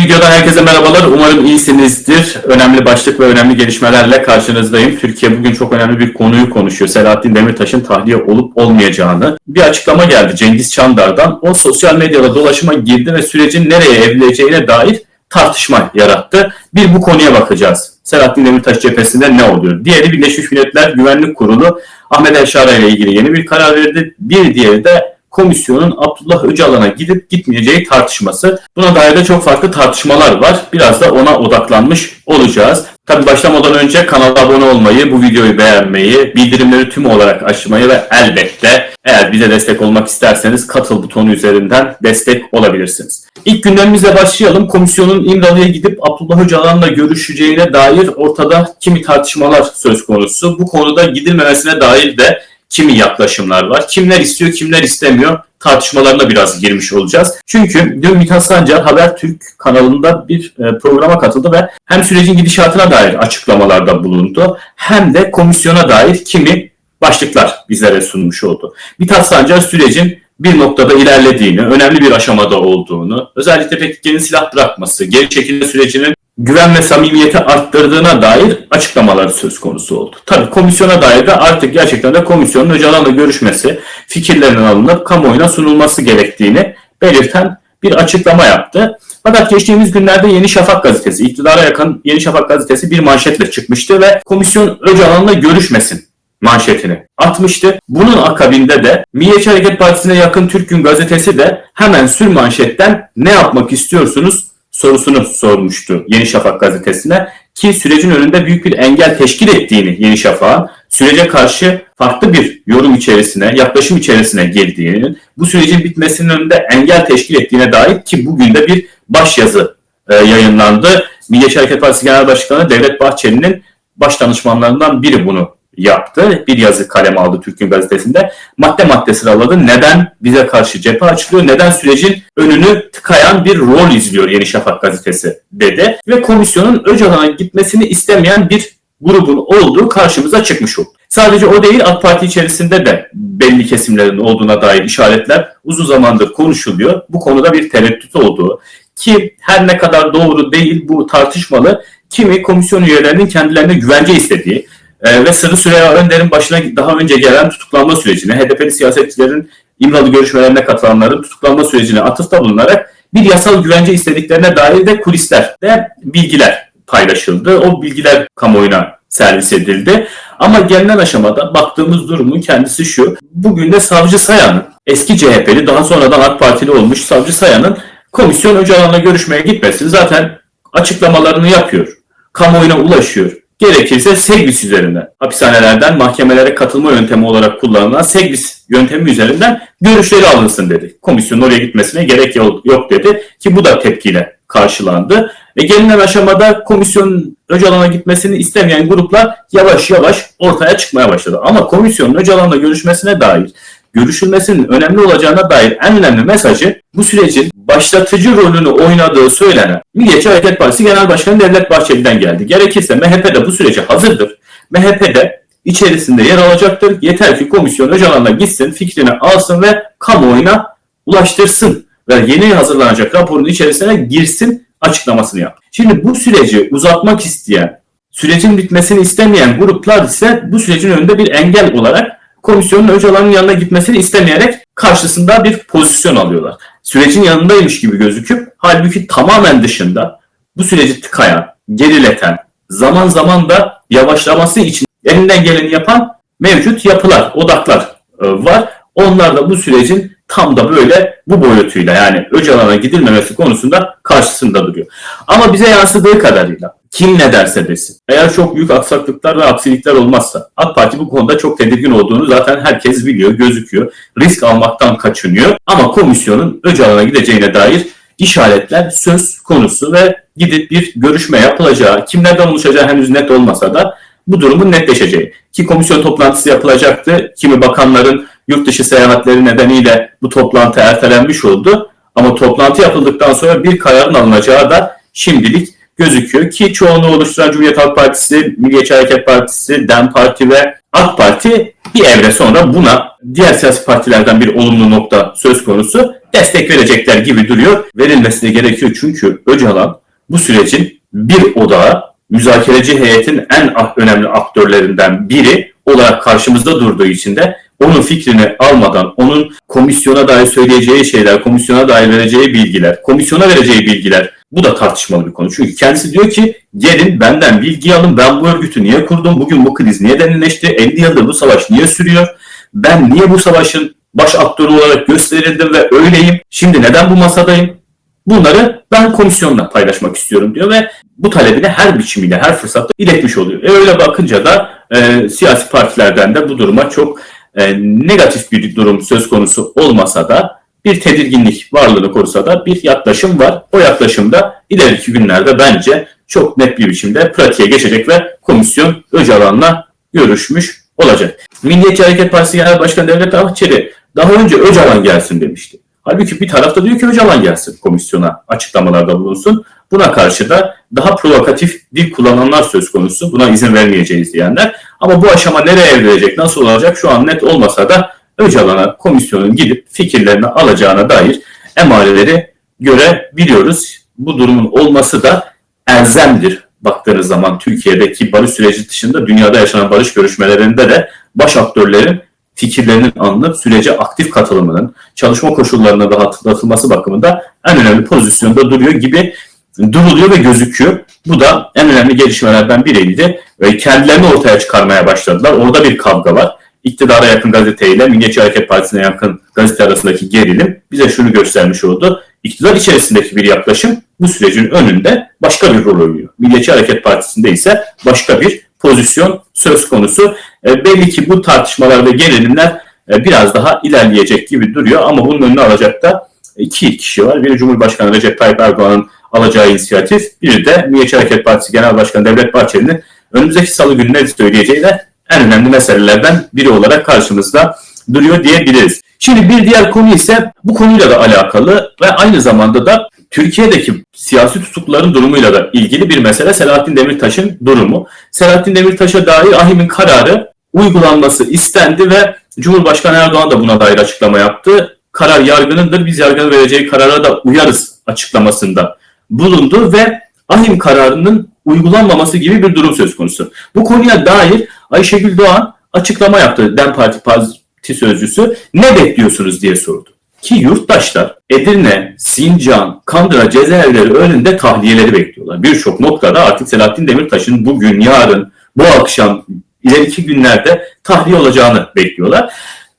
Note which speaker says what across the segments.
Speaker 1: Yeni videodan herkese merhabalar. Umarım iyisinizdir. Önemli başlık ve önemli gelişmelerle karşınızdayım. Türkiye bugün çok önemli bir konuyu konuşuyor. Selahattin Demirtaş'ın tahliye olup olmayacağını. Bir açıklama geldi Cengiz Çandar'dan. O sosyal medyada dolaşıma girdi ve sürecin nereye evrileceğine dair tartışma yarattı. Bir bu konuya bakacağız. Selahattin Demirtaş cephesinde ne oluyor? Diğeri Birleşmiş Milletler Güvenlik Kurulu Ahmet Elşara ile ilgili yeni bir karar verdi. Bir diğeri de komisyonun Abdullah Öcalan'a gidip gitmeyeceği tartışması. Buna dair de çok farklı tartışmalar var. Biraz da ona odaklanmış olacağız. Tabi başlamadan önce kanala abone olmayı, bu videoyu beğenmeyi, bildirimleri tüm olarak açmayı ve elbette eğer bize destek olmak isterseniz katıl butonu üzerinden destek olabilirsiniz. İlk gündemimizle başlayalım. Komisyonun İmralı'ya gidip Abdullah Öcalan'la görüşeceğine dair ortada kimi tartışmalar söz konusu. Bu konuda gidilmemesine dair de kimi yaklaşımlar var. Kimler istiyor, kimler istemiyor tartışmalarına biraz girmiş olacağız. Çünkü dün Mithat Sancar Habertürk kanalında bir e, programa katıldı ve hem sürecin gidişatına dair açıklamalarda bulundu hem de komisyona dair kimi başlıklar bizlere sunmuş oldu. Mithat Sancar sürecin bir noktada ilerlediğini, önemli bir aşamada olduğunu, özellikle PKK'nın silah bırakması, geri çekilme sürecinin güven ve samimiyeti arttırdığına dair açıklamaları söz konusu oldu. Tabii komisyona dair de artık gerçekten de komisyonun Öcalan'la görüşmesi, fikirlerinin alınıp kamuoyuna sunulması gerektiğini belirten bir açıklama yaptı. Fakat geçtiğimiz günlerde Yeni Şafak gazetesi, iktidara yakın Yeni Şafak gazetesi bir manşetle çıkmıştı ve komisyon Öcalan'la görüşmesin manşetini atmıştı. Bunun akabinde de Milliyetçi Hareket Partisi'ne yakın Türk Gün gazetesi de hemen sür manşetten ne yapmak istiyorsunuz sorusunu sormuştu Yeni Şafak gazetesine ki sürecin önünde büyük bir engel teşkil ettiğini Yeni Şafak'ın sürece karşı farklı bir yorum içerisine, yaklaşım içerisine girdiğinin, bu sürecin bitmesinin önünde engel teşkil ettiğine dair ki bugün de bir başyazı e, yayınlandı. Milliyetçi Hareket Partisi Genel Başkanı Devlet Bahçeli'nin baş danışmanlarından biri bunu yaptı. Bir yazı kalem aldı Türk'ün gazetesinde. Madde madde sıraladı. Neden bize karşı cephe açılıyor? Neden sürecin önünü tıkayan bir rol izliyor Yeni Şafak gazetesi dedi. Ve komisyonun Öcalan'a gitmesini istemeyen bir grubun olduğu karşımıza çıkmış oldu. Sadece o değil AK Parti içerisinde de belli kesimlerin olduğuna dair işaretler uzun zamandır konuşuluyor. Bu konuda bir tereddüt olduğu ki her ne kadar doğru değil bu tartışmalı kimi komisyon üyelerinin kendilerine güvence istediği, e, ve Sırrı Süreyya Önder'in başına daha önce gelen tutuklanma sürecine, HDP'li siyasetçilerin İmralı görüşmelerine katılanların tutuklanma sürecine atıfta bulunarak bir yasal güvence istediklerine dair de kulislerde bilgiler paylaşıldı. O bilgiler kamuoyuna servis edildi. Ama gelinen aşamada baktığımız durumun kendisi şu. Bugün de Savcı Sayan'ın eski CHP'li daha sonradan AK Partili olmuş Savcı Sayan'ın komisyon Öcalan'la görüşmeye gitmesi zaten açıklamalarını yapıyor. Kamuoyuna ulaşıyor gerekirse Segvis üzerinden hapishanelerden mahkemelere katılma yöntemi olarak kullanılan Segvis yöntemi üzerinden görüşleri alınsın dedi. Komisyonun oraya gitmesine gerek yok dedi ki bu da tepkiyle karşılandı. E gelinen aşamada komisyonun Öcalan'a gitmesini istemeyen gruplar yavaş yavaş ortaya çıkmaya başladı. Ama komisyonun Öcalan'la görüşmesine dair görüşülmesinin önemli olacağına dair en önemli mesajı bu sürecin başlatıcı rolünü oynadığı söylenen Milliyetçi Hareket Partisi Genel Başkanı Devlet Bahçeli'den geldi. Gerekirse MHP de bu sürece hazırdır. MHP de içerisinde yer alacaktır. Yeter ki komisyon Öcalan'la gitsin, fikrini alsın ve kamuoyuna ulaştırsın. Ve yeni hazırlanacak raporun içerisine girsin açıklamasını yap. Şimdi bu süreci uzatmak isteyen, sürecin bitmesini istemeyen gruplar ise bu sürecin önünde bir engel olarak komisyonun Öcalan'ın yanına gitmesini istemeyerek karşısında bir pozisyon alıyorlar. Sürecin yanındaymış gibi gözüküp halbuki tamamen dışında bu süreci tıkayan, gerileten, zaman zaman da yavaşlaması için elinden geleni yapan mevcut yapılar, odaklar e, var. Onlar da bu sürecin tam da böyle bu boyutuyla yani Öcalan'a gidilmemesi konusunda karşısında duruyor. Ama bize yansıdığı kadarıyla kim ne derse desin. Eğer çok büyük aksaklıklar ve aksilikler olmazsa AK Parti bu konuda çok tedirgin olduğunu zaten herkes biliyor, gözüküyor. Risk almaktan kaçınıyor ama komisyonun Öcalan'a gideceğine dair işaretler söz konusu ve gidip bir görüşme yapılacağı, kimlerden oluşacağı henüz net olmasa da bu durumun netleşeceği. Ki komisyon toplantısı yapılacaktı. Kimi bakanların yurt dışı seyahatleri nedeniyle bu toplantı ertelenmiş oldu. Ama toplantı yapıldıktan sonra bir kararın alınacağı da şimdilik gözüküyor ki çoğunluğu oluşturan Cumhuriyet Halk Partisi, Milliyetçi Hareket Partisi, DEM Parti ve AK Parti bir evre sonra buna diğer siyasi partilerden bir olumlu nokta söz konusu destek verecekler gibi duruyor. Verilmesi gerekiyor çünkü Öcalan bu sürecin bir odağı müzakereci heyetin en ah- önemli aktörlerinden biri olarak karşımızda durduğu için de onun fikrini almadan, onun komisyona dair söyleyeceği şeyler, komisyona dair vereceği bilgiler, komisyona vereceği bilgiler bu da tartışmalı bir konu. Çünkü kendisi diyor ki gelin benden bilgi alın, ben bu örgütü niye kurdum, bugün bu kriz niye derinleşti, 50 yıldır bu savaş niye sürüyor, ben niye bu savaşın baş aktörü olarak gösterildim ve öyleyim, şimdi neden bu masadayım, Bunları ben komisyonla paylaşmak istiyorum diyor ve bu talebini her biçimiyle, her fırsatta iletmiş oluyor. E öyle bakınca da e, siyasi partilerden de bu duruma çok e, negatif bir durum söz konusu olmasa da bir tedirginlik varlığını korusa da bir yaklaşım var. O yaklaşımda ileriki günlerde bence çok net bir biçimde pratiğe geçecek ve komisyon Öcalan'la görüşmüş olacak. Milliyetçi Hareket Partisi Genel Başkanı Devlet Bahçeli daha önce Öcalan gelsin demişti. Halbuki bir tarafta diyor ki Öcalan gelsin komisyona açıklamalarda bulunsun. Buna karşı da daha provokatif dil kullananlar söz konusu. Buna izin vermeyeceğiz diyenler. Ama bu aşama nereye evrilecek, nasıl olacak şu an net olmasa da Öcalan'a komisyonun gidip fikirlerini alacağına dair emareleri görebiliyoruz. Bu durumun olması da elzemdir. Baktığınız zaman Türkiye'deki barış süreci dışında dünyada yaşanan barış görüşmelerinde de baş aktörlerin fikirlerinin alınıp sürece aktif katılımının, çalışma koşullarına rahatlatılması bakımında en önemli pozisyonda duruyor gibi duruluyor ve gözüküyor. Bu da en önemli gelişmelerden biriydi. Ve kendilerini ortaya çıkarmaya başladılar. Orada bir kavga var. İktidara yakın gazeteyle Milliyetçi Hareket Partisi'ne yakın gazete arasındaki gerilim bize şunu göstermiş oldu. İktidar içerisindeki bir yaklaşım bu sürecin önünde başka bir rol oynuyor. Milliyetçi Hareket Partisi'nde ise başka bir pozisyon söz konusu. E, belli ki bu tartışmalar ve gerilimler e, biraz daha ilerleyecek gibi duruyor ama bunun önüne alacak da iki kişi var. Biri Cumhurbaşkanı Recep Tayyip Erdoğan'ın alacağı inisiyatif, biri de Milliyetçi Hareket Partisi Genel Başkanı Devlet Bahçeli'nin önümüzdeki salı günü ne söyleyeceği de en önemli meselelerden biri olarak karşımızda duruyor diyebiliriz. Şimdi bir diğer konu ise bu konuyla da alakalı ve aynı zamanda da Türkiye'deki siyasi tutukluların durumuyla da ilgili bir mesele Selahattin Demirtaş'ın durumu. Selahattin Demirtaş'a dair AHİM'in kararı uygulanması istendi ve Cumhurbaşkanı Erdoğan da buna dair açıklama yaptı. Karar yargınındır, biz yargının vereceği karara da uyarız açıklamasında bulundu ve AHİM kararının uygulanmaması gibi bir durum söz konusu. Bu konuya dair Ayşegül Doğan açıklama yaptı DEM Parti Parti Sözcüsü. Ne bekliyorsunuz diye sordu. Ki yurttaşlar Edirne, Sincan, Kandıra cezaevleri önünde tahliyeleri bekliyorlar. Birçok noktada artık Selahattin Demirtaş'ın bugün, yarın, bu akşam, ileriki günlerde tahliye olacağını bekliyorlar.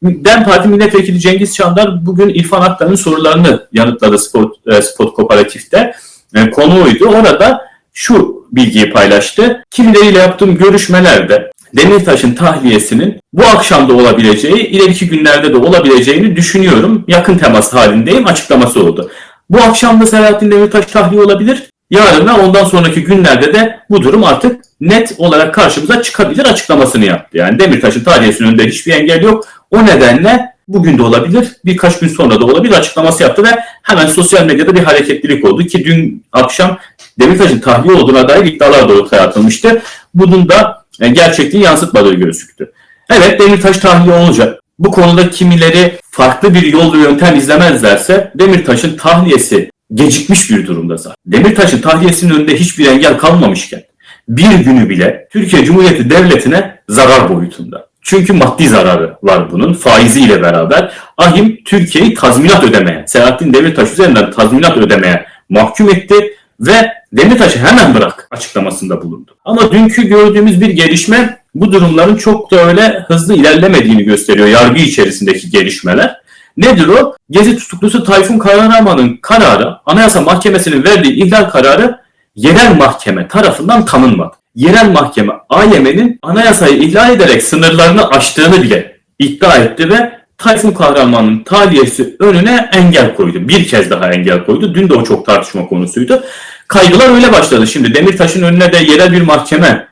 Speaker 1: DEM Parti Milletvekili Cengiz Çandar bugün İrfan Aktan'ın sorularını yanıtladı Spot, e, Spot Kooperatif'te. E, konuğuydu. Orada şu bilgiyi paylaştı. Kimileriyle yaptığım görüşmelerde Demirtaş'ın tahliyesinin bu akşamda olabileceği, ileriki günlerde de olabileceğini düşünüyorum. Yakın temas halindeyim açıklaması oldu. Bu akşam da Selahattin Demirtaş tahliye olabilir. Yarına ondan sonraki günlerde de bu durum artık net olarak karşımıza çıkabilir açıklamasını yaptı. Yani Demirtaş'ın tahliyesinin önünde hiçbir engel yok. O nedenle bugün de olabilir, birkaç gün sonra da olabilir açıklaması yaptı ve hemen sosyal medyada bir hareketlilik oldu ki dün akşam Demirtaş'ın tahliye olduğuna dair iddialar da ortaya atılmıştı. Bunun da e, gerçekliği yansıtmadığı gözüktü. Evet Demirtaş tahliye olacak. Bu konuda kimileri farklı bir yol ve yöntem izlemezlerse Demirtaş'ın tahliyesi gecikmiş bir durumda zaten. Demirtaş'ın tahliyesinin önünde hiçbir engel kalmamışken bir günü bile Türkiye Cumhuriyeti Devleti'ne zarar boyutunda. Çünkü maddi zararı var bunun faiziyle beraber. Ahim Türkiye'yi tazminat ödemeye, Selahattin Demirtaş üzerinden tazminat ödemeye mahkum etti ve Demirtaş'ı hemen bırak açıklamasında bulundu. Ama dünkü gördüğümüz bir gelişme bu durumların çok da öyle hızlı ilerlemediğini gösteriyor yargı içerisindeki gelişmeler. Nedir o? Gezi tutuklusu Tayfun Kahraman'ın kararı, Anayasa Mahkemesi'nin verdiği ihlal kararı yerel mahkeme tarafından tanınmadı. Yerel mahkeme AYM'nin anayasayı ihlal ederek sınırlarını aştığını bile iddia etti ve Tayfun Kahraman'ın tahliyesi önüne engel koydu. Bir kez daha engel koydu. Dün de o çok tartışma konusuydu. Kaygılar öyle başladı. Şimdi Demirtaş'ın önüne de yerel bir mahkeme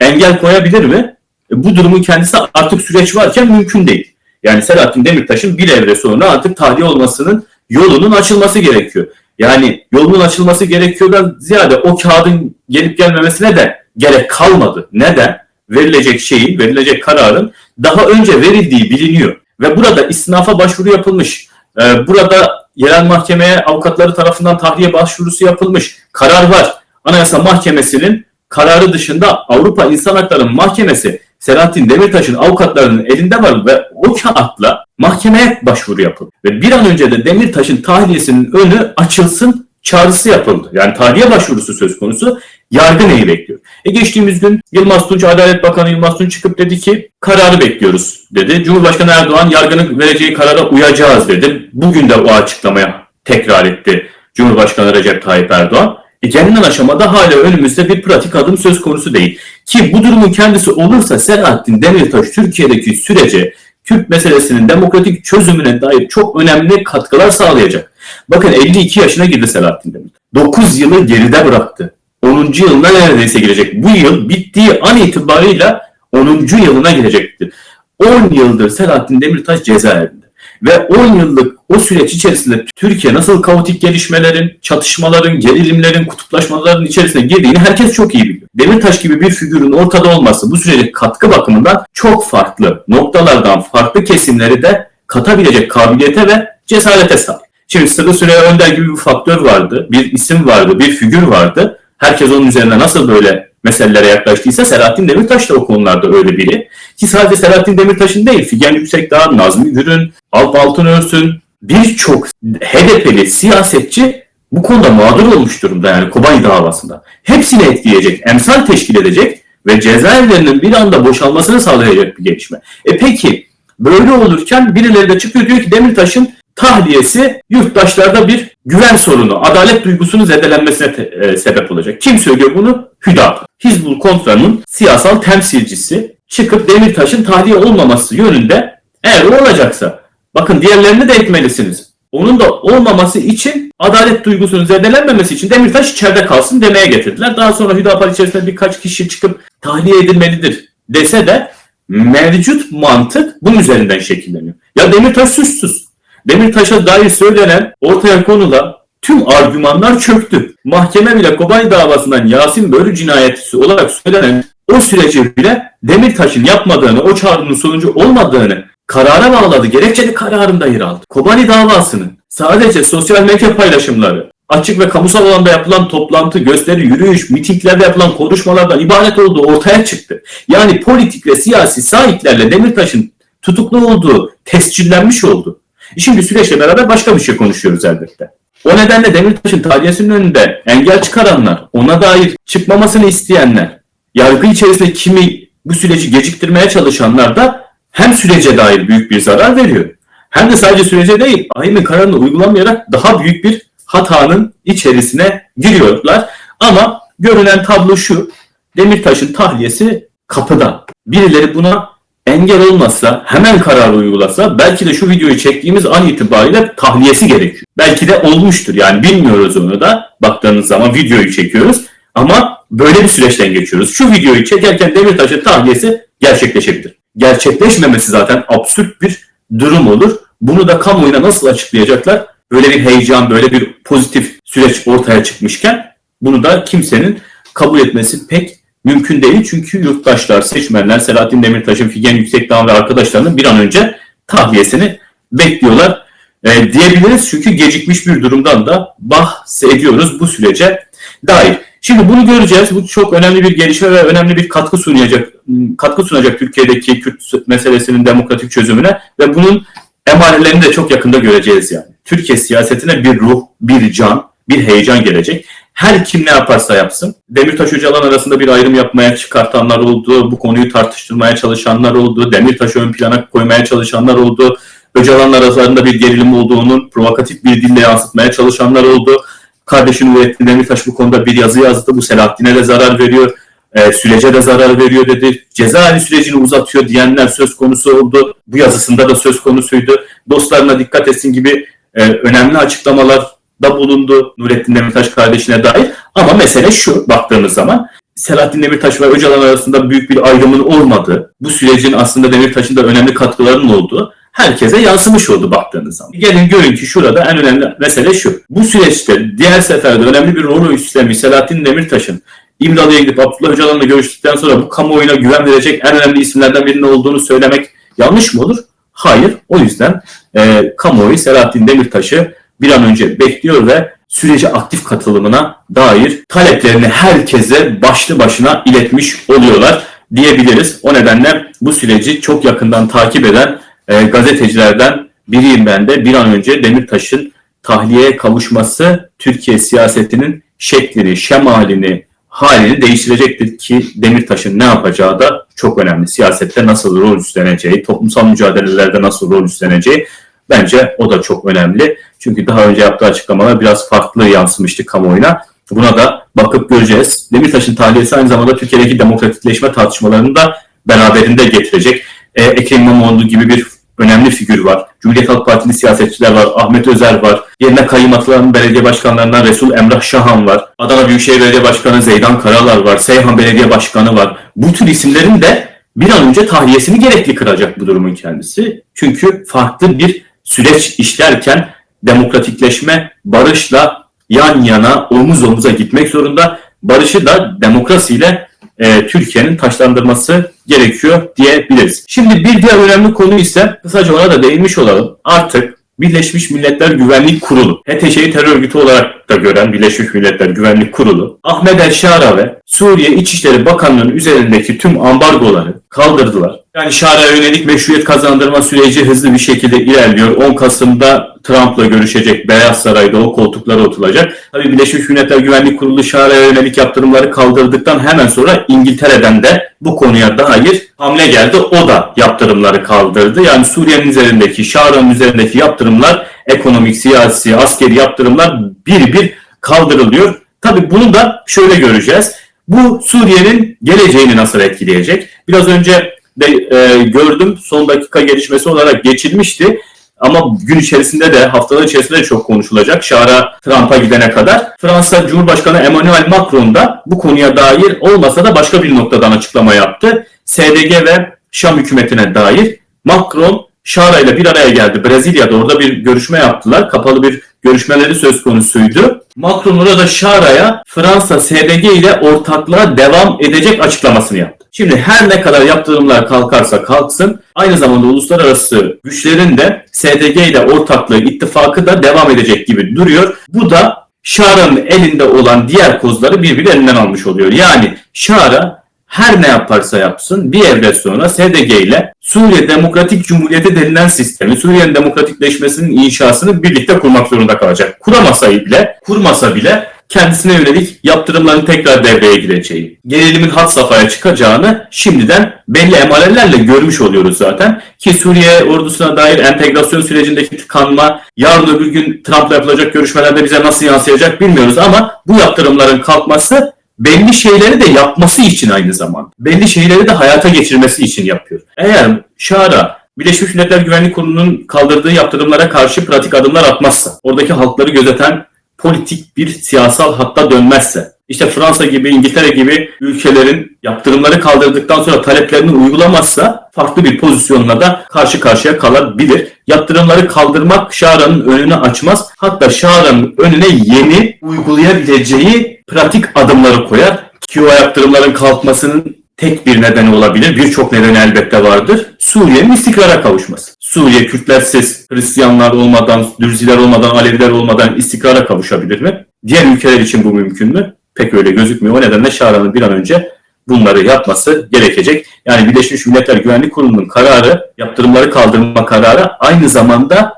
Speaker 1: engel koyabilir mi? E, bu durumun kendisi artık süreç varken mümkün değil. Yani Selahattin Demirtaş'ın bir evre sonra artık tahliye olmasının yolunun açılması gerekiyor. Yani yolunun açılması gerekiyordan ziyade o kağıdın gelip gelmemesine de gerek kalmadı. Neden? Verilecek şeyin, verilecek kararın daha önce verildiği biliniyor. Ve burada isnafa başvuru yapılmış. Ee, burada yerel mahkemeye avukatları tarafından tahliye başvurusu yapılmış. Karar var. Anayasa Mahkemesi'nin kararı dışında Avrupa İnsan Hakları Mahkemesi Selahattin Demirtaş'ın avukatlarının elinde var ve o kağıtla mahkemeye başvuru yapıldı. Ve bir an önce de Demirtaş'ın tahliyesinin önü açılsın çağrısı yapıldı. Yani tahliye başvurusu söz konusu. Yargı neyi bekliyor? E geçtiğimiz gün Yılmaz Tunç, Adalet Bakanı Yılmaz Tunç çıkıp dedi ki kararı bekliyoruz dedi. Cumhurbaşkanı Erdoğan yargının vereceği karara uyacağız dedi. Bugün de o açıklamaya tekrar etti Cumhurbaşkanı Recep Tayyip Erdoğan. E gelinen aşamada hala önümüzde bir pratik adım söz konusu değil. Ki bu durumun kendisi olursa Selahattin Demirtaş Türkiye'deki sürece Kürt meselesinin demokratik çözümüne dair çok önemli katkılar sağlayacak. Bakın 52 yaşına girdi Selahattin Demirtaş. 9 yılı geride bıraktı. 10. yılına neredeyse girecek. Bu yıl bittiği an itibarıyla 10. yılına girecektir. 10 yıldır Selahattin Demirtaş cezaevinde. Ve 10 yıllık o süreç içerisinde Türkiye nasıl kaotik gelişmelerin, çatışmaların, gerilimlerin, kutuplaşmaların içerisine girdiğini herkes çok iyi biliyor. Demirtaş gibi bir figürün ortada olması bu sürece katkı bakımından çok farklı noktalardan farklı kesimleri de katabilecek kabiliyete ve cesarete sahip. Şimdi Sırrı Süreyya Önder gibi bir faktör vardı, bir isim vardı, bir figür vardı. Herkes onun üzerine nasıl böyle meselelere yaklaştıysa Selahattin Demirtaş da o konularda öyle biri. Ki sadece Selahattin Demirtaş'ın değil, Figen Yüksekdağ, Nazmi Gürün, Alp Altınörsün birçok HDP'li siyasetçi bu konuda mağdur olmuş durumda yani Kobani davasında. Hepsini etkileyecek, emsal teşkil edecek ve cezaevlerinin bir anda boşalmasını sağlayacak bir gelişme. E peki böyle olurken birileri de çıkıyor diyor ki Demirtaş'ın tahliyesi yurttaşlarda bir güven sorunu, adalet duygusunun zedelenmesine te- e, sebep olacak. Kim söylüyor bunu? Hüdapar. Hizbul Kontra'nın siyasal temsilcisi çıkıp Demirtaş'ın tahliye olmaması yönünde eğer olacaksa bakın diğerlerini de etmelisiniz. Onun da olmaması için adalet duygusunun zedelenmemesi için Demirtaş içeride kalsın demeye getirdiler. Daha sonra Hüdapar içerisinde birkaç kişi çıkıp tahliye edilmelidir dese de mevcut mantık bunun üzerinden şekilleniyor. Ya Demirtaş suçsuz. Demirtaş'a dair söylenen ortaya konulan tüm argümanlar çöktü. Mahkeme bile Kobani davasından Yasin Börü cinayetçisi olarak söylenen o süreci bile Demirtaş'ın yapmadığını, o çağrının sonucu olmadığını karara bağladı. Gerekçeli kararında yer aldı. Kobani davasının sadece sosyal medya paylaşımları, açık ve kamusal alanda yapılan toplantı, gösteri, yürüyüş, mitinglerde yapılan konuşmalardan ibaret olduğu ortaya çıktı. Yani politik ve siyasi sahiplerle Demirtaş'ın tutuklu olduğu tescillenmiş oldu. Şimdi süreçle beraber başka bir şey konuşuyoruz elbette. O nedenle Demirtaş'ın tahliyesinin önünde engel çıkaranlar, ona dair çıkmamasını isteyenler, yargı içerisinde kimi bu süreci geciktirmeye çalışanlar da hem sürece dair büyük bir zarar veriyor. Hem de sadece sürece değil, aynı kararını uygulamayarak daha büyük bir hatanın içerisine giriyorlar. Ama görünen tablo şu, Demirtaş'ın tahliyesi kapıda. Birileri buna engel olmazsa, hemen karar uygulasa belki de şu videoyu çektiğimiz an itibariyle tahliyesi gerekiyor. Belki de olmuştur yani bilmiyoruz onu da baktığınız zaman videoyu çekiyoruz ama böyle bir süreçten geçiyoruz. Şu videoyu çekerken Demirtaş'ın tahliyesi gerçekleşebilir. Gerçekleşmemesi zaten absürt bir durum olur. Bunu da kamuoyuna nasıl açıklayacaklar? Böyle bir heyecan, böyle bir pozitif süreç ortaya çıkmışken bunu da kimsenin kabul etmesi pek mümkün değil. Çünkü yurttaşlar, seçmenler Selahattin Demirtaş'ın, Figen Yüksekdağ ve arkadaşlarının bir an önce tahliyesini bekliyorlar e, diyebiliriz. Çünkü gecikmiş bir durumdan da bahsediyoruz bu sürece dair. Şimdi bunu göreceğiz. Bu çok önemli bir gelişme ve önemli bir katkı sunacak katkı sunacak Türkiye'deki Kürt meselesinin demokratik çözümüne ve bunun emarelerini de çok yakında göreceğiz yani. Türkiye siyasetine bir ruh, bir can, bir heyecan gelecek. Her kim ne yaparsa yapsın. Demirtaş Öcalan arasında bir ayrım yapmaya çıkartanlar oldu. Bu konuyu tartıştırmaya çalışanlar oldu. Demirtaş'ı ön plana koymaya çalışanlar oldu. Öcalan aralarında bir gerilim olduğunun provokatif bir dille yansıtmaya çalışanlar oldu. Kardeşi Nurettin Demirtaş bu konuda bir yazı yazdı. Bu Selahattin'e de zarar veriyor. E, sürece de zarar veriyor dedi. Cezaevi sürecini uzatıyor diyenler söz konusu oldu. Bu yazısında da söz konusuydu. Dostlarına dikkat etsin gibi e, önemli açıklamalar da bulundu Nurettin Demirtaş kardeşine dair. Ama mesele şu baktığımız zaman Selahattin Demirtaş ve Öcalan arasında büyük bir ayrımın olmadığı, bu sürecin aslında Demirtaş'ın da önemli katkılarının olduğu herkese yansımış oldu baktığınız zaman. Gelin görün ki şurada en önemli mesele şu. Bu süreçte diğer seferde önemli bir rol üstlenmiş Selahattin Demirtaş'ın İmralı'ya gidip Abdullah Öcalan'la görüştükten sonra bu kamuoyuna güven verecek en önemli isimlerden birinin olduğunu söylemek yanlış mı olur? Hayır. O yüzden e, kamuoyu Selahattin Demirtaş'ı bir an önce bekliyor ve sürece aktif katılımına dair taleplerini herkese başlı başına iletmiş oluyorlar diyebiliriz. O nedenle bu süreci çok yakından takip eden e, gazetecilerden biriyim ben de. Bir an önce Demirtaş'ın tahliyeye kavuşması Türkiye siyasetinin şeklini, şemalini, halini değiştirecektir ki Demirtaş'ın ne yapacağı da çok önemli. Siyasette nasıl rol üstleneceği, toplumsal mücadelelerde nasıl rol üstleneceği bence o da çok önemli. Çünkü daha önce yaptığı açıklamalar biraz farklı yansımıştı kamuoyuna. Buna da bakıp göreceğiz. Demirtaş'ın tahliyesi aynı zamanda Türkiye'deki demokratikleşme tartışmalarını da beraberinde getirecek. Ee, Ekrem İmamoğlu gibi bir önemli figür var. Cumhuriyet Halk Partili siyasetçiler var. Ahmet Özer var. Yerine kayyım atılan belediye başkanlarından Resul Emrah Şahan var. Adana Büyükşehir Belediye Başkanı Zeydan Karalar var. Seyhan Belediye Başkanı var. Bu tür isimlerin de bir an önce tahliyesini gerekli kıracak bu durumun kendisi. Çünkü farklı bir süreç işlerken demokratikleşme barışla yan yana omuz omuza gitmek zorunda. Barışı da demokrasiyle e, Türkiye'nin taşlandırması gerekiyor diyebiliriz. Şimdi bir diğer önemli konu ise kısaca ona da değinmiş olalım. Artık Birleşmiş Milletler Güvenlik Kurulu, HTŞ'yi terör örgütü olarak da gören Birleşmiş Milletler Güvenlik Kurulu, Ahmet El Şara ve Suriye İçişleri Bakanlığı'nın üzerindeki tüm ambargoları kaldırdılar. Yani Şara'ya yönelik meşruiyet kazandırma süreci hızlı bir şekilde ilerliyor. 10 Kasım'da Trump'la görüşecek, Beyaz Saray'da o koltuklara oturacak. Tabii Birleşmiş Milletler Güvenlik Kurulu Şara'ya yönelik yaptırımları kaldırdıktan hemen sonra İngiltere'den de bu konuya dair hamle geldi. O da yaptırımları kaldırdı. Yani Suriye'nin üzerindeki, Şara'nın üzerindeki yaptırımlar, ekonomik, siyasi, askeri yaptırımlar bir bir kaldırılıyor. Tabii bunu da şöyle göreceğiz. Bu Suriye'nin geleceğini nasıl etkileyecek? Biraz önce de e, gördüm son dakika gelişmesi olarak geçilmişti. Ama gün içerisinde de haftalar içerisinde de çok konuşulacak. Şara Trump'a gidene kadar. Fransa Cumhurbaşkanı Emmanuel Macron da bu konuya dair olmasa da başka bir noktadan açıklama yaptı. SDG ve Şam hükümetine dair Macron Şara ile bir araya geldi. Brezilya'da orada bir görüşme yaptılar. Kapalı bir görüşmeleri söz konusuydu. Macron orada Şara'ya Fransa SDG ile ortaklığa devam edecek açıklamasını yaptı. Şimdi her ne kadar yaptırımlar kalkarsa kalksın aynı zamanda uluslararası güçlerin de SDG ile ortaklığı ittifakı da devam edecek gibi duruyor. Bu da Şara'nın elinde olan diğer kozları birbiri elinden almış oluyor. Yani Şara her ne yaparsa yapsın bir evre sonra SDG ile Suriye Demokratik Cumhuriyeti denilen sistemi, Suriye'nin demokratikleşmesinin inşasını birlikte kurmak zorunda kalacak. Kuramasa bile, kurmasa bile kendisine yönelik yaptırımların tekrar devreye gireceği, gerilimin hat safhaya çıkacağını şimdiden belli emarelerle görmüş oluyoruz zaten. Ki Suriye ordusuna dair entegrasyon sürecindeki tıkanma, yarın öbür gün Trump'la yapılacak görüşmelerde bize nasıl yansıyacak bilmiyoruz ama bu yaptırımların kalkması belli şeyleri de yapması için aynı zamanda. Belli şeyleri de hayata geçirmesi için yapıyor. Eğer Şara Birleşmiş Milletler Güvenlik Kurulu'nun kaldırdığı yaptırımlara karşı pratik adımlar atmazsa, oradaki halkları gözeten politik bir siyasal hatta dönmezse, işte Fransa gibi, İngiltere gibi ülkelerin yaptırımları kaldırdıktan sonra taleplerini uygulamazsa farklı bir pozisyonla da karşı karşıya kalabilir. Yaptırımları kaldırmak Şara'nın önünü açmaz. Hatta Şara'nın önüne yeni uygulayabileceği pratik adımları koyar. Ki o yaptırımların kalkmasının tek bir nedeni olabilir. Birçok nedeni elbette vardır. Suriye'nin istikrara kavuşması. Suriye Kürtlersiz, Hristiyanlar olmadan, Dürziler olmadan, Aleviler olmadan istikrara kavuşabilir mi? Diğer ülkeler için bu mümkün mü? Pek öyle gözükmüyor. O nedenle Şara'nın bir an önce bunları yapması gerekecek. Yani Birleşmiş Milletler Güvenlik Kurulu'nun kararı, yaptırımları kaldırma kararı aynı zamanda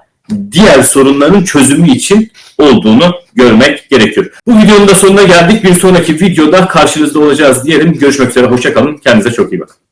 Speaker 1: diğer sorunların çözümü için olduğunu görmek gerekiyor. Bu videonun da sonuna geldik. Bir sonraki videoda karşınızda olacağız diyelim. Görüşmek üzere. Hoşçakalın. Kendinize çok iyi bakın.